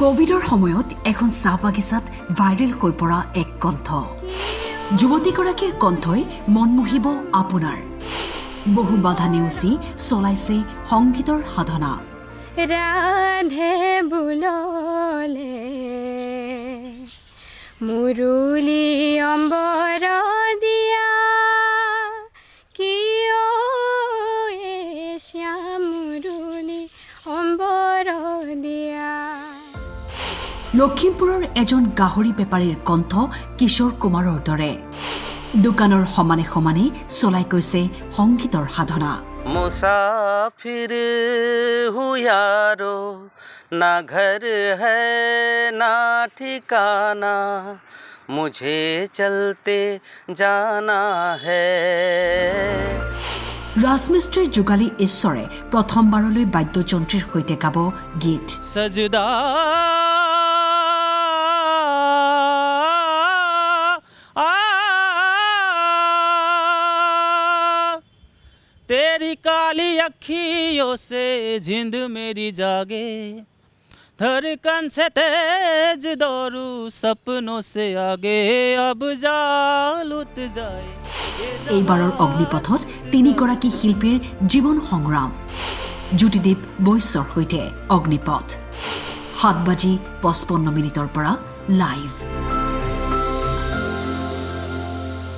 কভিডৰ সময়ত এখন চাহ বাগিচাত ভাইৰেল হৈ পৰা এক কণ্ঠ। যুৱতীগৰাকীৰ কণ্ঠই মন মুহিব আপোনাৰ। বহু বাধা নেওচি চলাইছে সংগীতৰ সাধনা। ৰাধে মুৰুলি অম্বৰ লখিমপুৰৰ এজন গাহৰি বেপাৰীৰ কণ্ঠ কিশোৰ কুমাৰৰ দৰে। দোকানৰ সমানে সমানে চলাই গৈছে সংগীতৰ সাধনা। মুসাফির হুয়ারো না ঘর না ঠিকানা মুঝে চলতে জানা হে। ৰাজমিস্ত্ৰী যোগালী ঈশ্বৰে প্ৰথমবাৰলৈ বাদ্যযন্ত্ৰীৰ সৈতে গাব গীত। সজদা तेरी काली अखियों से जिंद मेरी जागे धड़कन से तेज दौड़ू सपनों से आगे अब जा लुट जाए ये এইবাৰৰ অগ্নিপথত তিনিগৰাকী শিল্পীৰ জীৱন সংগ্ৰাম জ্যোতিদীপ বৈশ্যৰ সৈতে অগ্নিপথ সাত বাজি পঁচপন্ন মিনিটৰ পৰা লাইভ